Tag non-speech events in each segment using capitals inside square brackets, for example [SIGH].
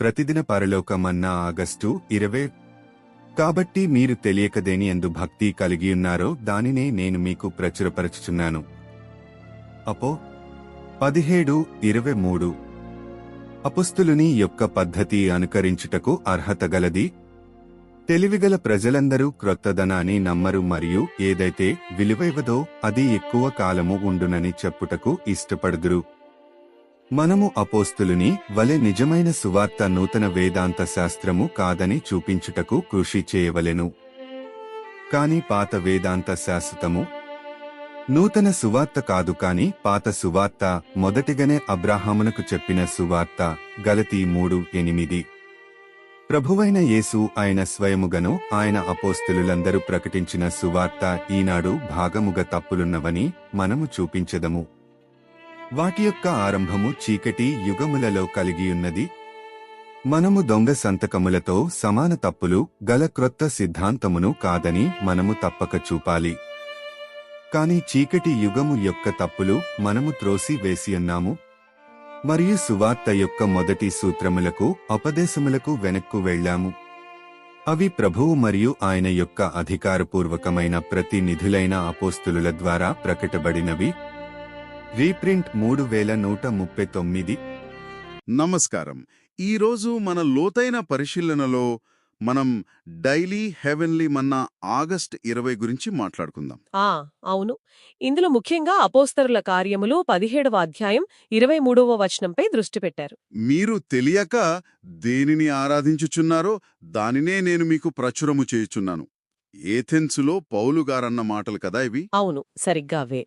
ప్రతిదిన పరలోకమన్న August ఇరవై. కాబట్టి మీరు తెలియకదేని ఎందు భక్తి కలిగియున్నారో దానినే నేను మీకు ప్రచురపరచుచున్నాను. అపో. పదిహేడు ఇరవై మూడు. అపుస్తులుని యొక్క పద్ధతి అనుకరించుటకు అర్హత గలది. తెలివిగల ప్రజలందరూ క్రొత్తదనాన్ని నమ్మరు మరియు ఏదైతే విలువైవదో అది ఎక్కువ కాలము ఉండునని చెప్పుటకు ఇష్టపడుదురు. మనము అపోస్తులుని వలె నిజమైన సువార్త నూతన వేదాంత శాస్త్రము కాదని చూపించుటకు కృషి చేయవలెను. కాని పాత వేదాంత శాశ్వతము నూతన సువార్త కాదు కాని పాత సువార్త మొదటిగానే అబ్రాహామునకు చెప్పిన సువార్త గలతీ మూడు ఎనిమిది. ప్రభువైన యేసు ఆయన స్వయముగను ఆయన అపోస్తులులందరూ ప్రకటించిన సువార్త ఈనాడు భాగముగా తప్పులున్నవని మనము చూపించదము. వాటి యొక్క ఆరంభము చీకటి యుగములలో కలిగియున్నది. మనము దొంగ సంతకములతో సమాన తప్పులు గల క్రొత్త సిద్ధాంతమును కాదని మనము తప్పక చూపాలి. కాని చీకటి యుగము యొక్క తప్పులు మనము త్రోసి వేసియున్నాము మరియు సువార్త యొక్క మొదటి సూత్రములకు ఉపదేశములకు వెనక్కు వెళ్ళాము. అవి ప్రభువు మరియు ఆయన యొక్క అధికారపూర్వకమైన ప్రతినిధులైన అపోస్తులుల ద్వారా ప్రకటబడినవి. రీప్రింట్ మూడు వేల నూట ముప్పై తొమ్మిది. నమస్కారం. ఈరోజు మన లోతైన పరిశీలనలో మనం డైలీ హెవెన్లీ మన్నా ఆగస్ట్ ఇరవై గురించి మాట్లాడుకుందాం. ఆ అవును. ఇందులో ముఖ్యంగా అపోస్తరుల కార్యములు పదిహేడవ అధ్యాయం ఇరవై మూడవ వచనంపై దృష్టి పెట్టారు. మీరు తెలియక దేనిని ఆరాధించుచున్నారో దానినే నేను మీకు ప్రచురము చేయుచున్నాను. ఏథెన్సులో పౌలు గారన్న మాటలు కదా ఇవి? అవును సరిగ్గా అవే.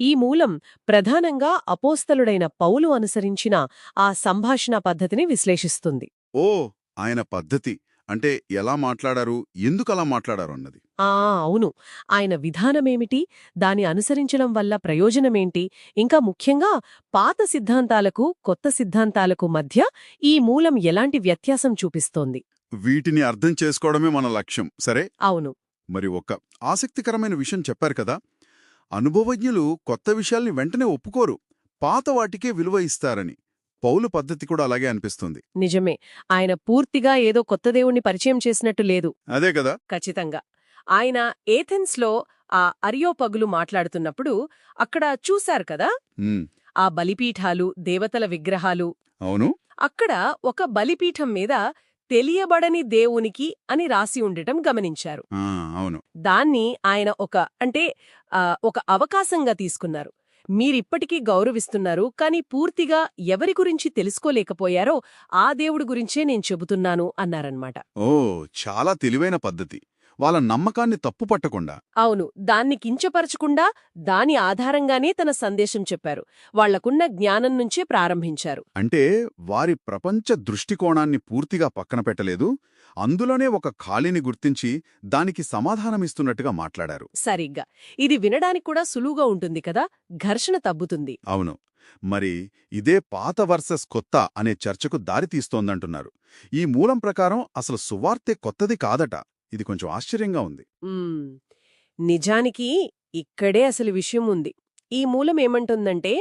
ఈ మూలం ప్రధానంగా అపోస్తలుడైన పౌలు అనుసరించిన ఆ సంభాషణ పద్ధతిని విశ్లేషిస్తుంది. ఓ ఆయన పద్ధతి. అంటే ఎలా మాట్లాడారు? ఎందుకు అలా మాట్లాడారు అన్నది? ఆ అవును. ఆయన విధానమేమిటి? దాని అనుసరించడం వల్ల ప్రయోజనమేంటి? ఇంకా ముఖ్యంగా పాత సిద్ధాంతాలకు కొత్త సిద్ధాంతాలకు మధ్య ఈ మూలం ఎలాంటి వ్యత్యాసం చూపిస్తోంది? వీటిని అర్థం చేసుకోవడమే మన లక్ష్యం సరే? అవును. మరి ఒక ఆసక్తికరమైన విషయం చెప్పారు కదా? అనుభవజ్ఞులు కొత్త విషయాల్ని వెంటనే ఒప్పుకోరు. పాత వాటికే విలువ ఇస్తారని. పౌలు పద్ధతి కూడా అలాగే అనిపిస్తుంది. నిజమే. ఆయన పూర్తిగా ఏదో కొత్త దేవుణ్ణి పరిచయం చేసినట్టు లేదు. అదే కదా? ఖచ్చితంగా. ఆయన ఏథెన్స్లో ఆ అరియోపగులు మాట్లాడుతున్నప్పుడు అక్కడ చూశారు కదా? ఆ బలిపీఠాలు దేవతల విగ్రహాలు. అవును. అక్కడ ఒక బలిపీఠం మీద తెలియబడని దేవునికి అని రాసి ఉండటం గమనించారు. అవును. దాన్ని ఆయన ఒక అంటే ఒక అవకాశంగా తీసుకున్నారు. మీరిప్పటికీ గౌరవిస్తున్నారు కానీ పూర్తిగా ఎవరి గురించి తెలుసుకోలేకపోయారో ఆ దేవుడి గురించే నేను చెబుతున్నాను అన్నారన్నమాట. ఓ చాలా తెలివైన పద్ధతి. వాళ్ళ నమ్మకాన్ని తప్పు పట్టకుండా. అవును దాన్ని కించపరచకుండా దాని ఆధారంగానే తన సందేశం చెప్పారు. వాళ్ళకున్న జ్ఞానం నుంచే ప్రారంభించారు. అంటే వారి ప్రపంచ దృష్టికోణాన్ని పూర్తిగా పక్కన పెట్టలేదు అందులోనే ఒక ఖాళీని గుర్తించి దానికి సమాధానమిస్తున్నట్టుగా మాట్లాడారు. సరిగ్గా. ఇది వినడానికి కూడా సులువుగా ఉంటుంది కదా? ఘర్షణ తగ్గుతుంది. అవును. మరి ఇదే పాత వర్సెస్ కొత్త అనే చర్చకు దారితీస్తోందంటున్నారు. ఈ మూలం ప్రకారం అసలు సువార్తే కొత్తది కాదట. ఇది కొంచెం ఆశ్చర్యంగా ఉంది. నిజానికి ఇక్కడే అసలు విషయం ఉంది. ఈ మూలం ఏమంటుందంటే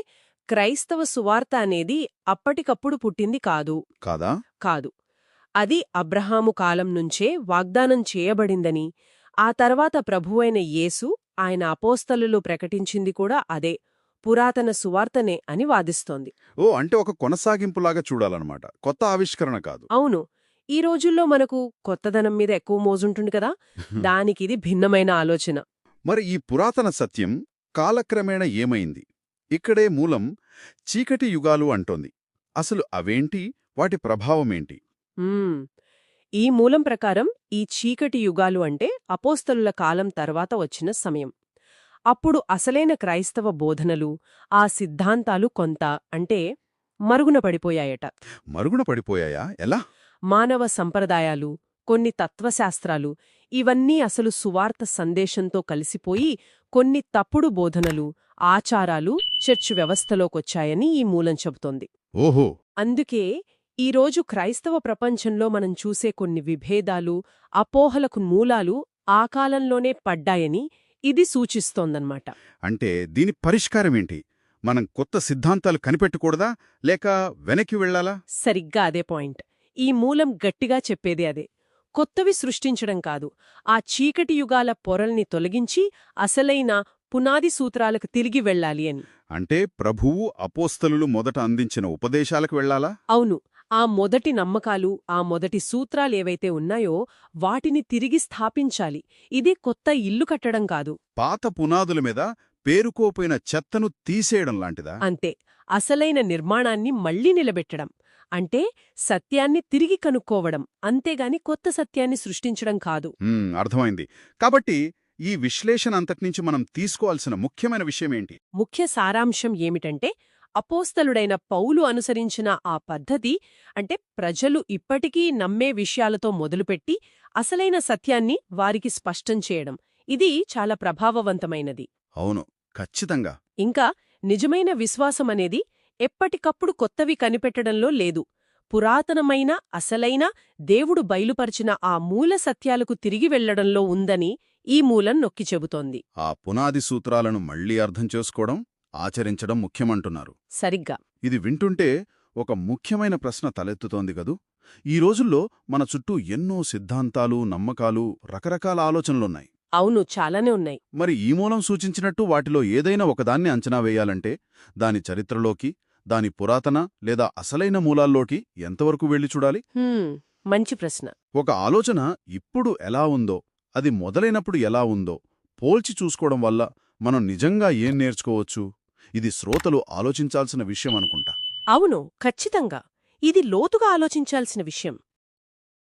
క్రైస్తవ సువార్త అనేది అప్పటికప్పుడు పుట్టింది కాదు. కాదా? కాదు. అది అబ్రహాము కాలం నుంచే వాగ్దానం చేయబడిందని ఆ తర్వాత ప్రభువైన యేసు ఆయన అపోస్తలులు ప్రకటించింది కూడా అదే పురాతన సువార్తనే అని వాదిస్తోంది. ఓ అంటే ఒక కొనసాగింపులాగా చూడాలన్నమాట. కొత్త ఆవిష్కరణ కాదు. అవును. ఈ రోజుల్లో మనకు కొత్తదనం మీద ఎక్కువ మోజుంటుంది కదా? [LAUGHS] దానికిది భిన్నమైన ఆలోచన. మరి ఈ పురాతన సత్యం కాలక్రమేణా ఏమైంది? ఇక్కడే మూలం చీకటి యుగాలు అంటోంది. అసలు అవేంటి? వాటి ప్రభావమేంటి. ఈ మూలం ప్రకారం ఈ చీకటి యుగాలు అంటే అపోస్తలుల కాలం తర్వాత వచ్చిన సమయం. అప్పుడు అసలైన క్రైస్తవ బోధనలు ఆ సిద్ధాంతాలు కొంత అంటే మరుగున పడిపోయాయట. మరుగున పడిపోయాయా? ఎలా? మానవ సంప్రదాయాలు కొన్ని తత్వశాస్త్రాలు ఇవన్నీ అసలు సువార్త సందేశంతో కలిసిపోయి కొన్ని తప్పుడు బోధనలు ఆచారాలు చర్చ్ వ్యవస్థలోకొచ్చాయని ఈ మూలం చెబుతోంది. ఓహో! అందుకే ఈరోజు క్రైస్తవ ప్రపంచంలో మనం చూసే కొన్ని విభేదాలు అపోహలకు మూలాలు ఆ కాలంలోనే పడ్డాయని ఇది సూచిస్తోందన్నమాట. అంటే దీని పరిష్కారమేంటి మనం కొత్త సిద్ధాంతాలు కనిపెట్టకూడదా? లేక వెనక్కి వెళ్ళాలా? సరిగ్గా అదే పాయింట్. ఈ మూలం గట్టిగా చెప్పేది అదే. కొత్తవి సృష్టించడం కాదు. ఆ చీకటి యుగాల పొరల్ని తొలగించి అసలైన పునాది సూత్రాలకు తిరిగి వెళ్ళాలి అని. అంటే ప్రభువు అపోస్తలులు మొదట అందించిన ఉపదేశాలకు వెళ్ళాలా? అవును. ఆ మొదటి నమ్మకాలు ఆ మొదటి సూత్రాలేవైతే ఉన్నాయో వాటిని తిరిగి స్థాపించాలి. ఇదే కొత్త ఇల్లు కట్టడం కాదు. పాత పునాదుల మీద పేరుకోపోయిన చెత్తను తీసేయడం లాంటిదా? అంతే. అసలైన నిర్మాణాన్ని మళ్ళీ నిలబెట్టడం. అంటే సత్యాన్ని తిరిగి కనుక్కోవడం అంతేగాని కొత్త సత్యాన్ని సృష్టించడం కాదు. అర్థమైంది. కాబట్టి ఈ విశ్లేషణ అంతటినుంచి మనం తీసుకోవాల్సిన ముఖ్యమైన విషయమేంటి ముఖ్య సారాంశం ఏమిటంటే అపోస్తలుడైన పౌలు అనుసరించిన ఆ పద్ధతి అంటే ప్రజలు ఇప్పటికీ నమ్మే విషయాలతో మొదలుపెట్టి అసలైన సత్యాన్ని వారికి స్పష్టం చేయడం. ఇది చాలా ప్రభావవంతమైనది. అవును ఖచ్చితంగా. ఇంకా నిజమైన విశ్వాసమనేది ఎప్పటికప్పుడు కొత్తవి కనిపెట్టడంలో లేదు. పురాతనమైన అసలైన దేవుడు బయలుపరిచిన ఆ మూల సత్యాలకు తిరిగి వెళ్ళడంలో ఉందని ఈ మూలం నొక్కి చెబుతోంది. ఆ పునాది సూత్రాలను మళ్ళీ అర్థం చేసుకోవడం ఆచరించడం ముఖ్యమంటున్నారు. సరిగ్గా. ఇది వింటుంటే ఒక ముఖ్యమైన ప్రశ్న తలెత్తుతోంది గదు ఈ రోజుల్లో మన చుట్టూ ఎన్నో సిద్ధాంతాలు నమ్మకాలు రకరకాల ఆలోచనలున్నాయి. అవును చాలానే ఉన్నాయి. మరి ఈ మూలం సూచించినట్టు వాటిలో ఏదైనా ఒకదాన్ని అంచనా వేయాలంటే దాని చరిత్రలోకి దాని పురాతన లేదా అసలైన మూలాల్లోకి ఎంతవరకు వెళ్ళి చూడాలి? మంచి ప్రశ్న. ఒక ఆలోచన ఇప్పుడు ఎలా ఉందో అది మొదలైనప్పుడు ఎలా ఉందో పోల్చి చూసుకోవడం వల్ల మనం నిజంగా ఏం నేర్చుకోవచ్చు? ఇది శ్రోతలు ఆలోచించాల్సిన విషయం అనుకుంటా. అవును ఖచ్చితంగా. ఇది లోతుగా ఆలోచించాల్సిన విషయం.